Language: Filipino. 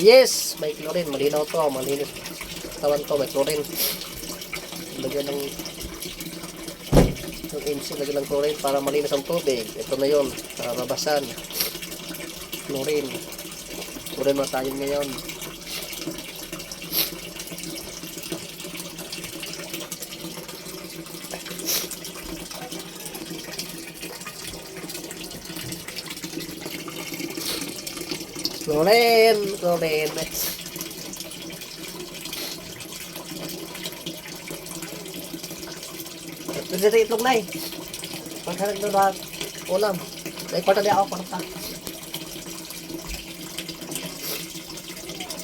Yes! May chlorine. Malinaw to. Malinis. Tawan to. May chlorine. Lagyan ng yung insi lagyan ng chlorine para malinis ang tubig. Ito na yun. Para mabasan. Chlorine. Chlorine na tayo ngayon. Chlorine. Chlorine. Pwede sa itlog na eh. Pagkalag na lahat. Ulam. May kwarta di ako, kwarta.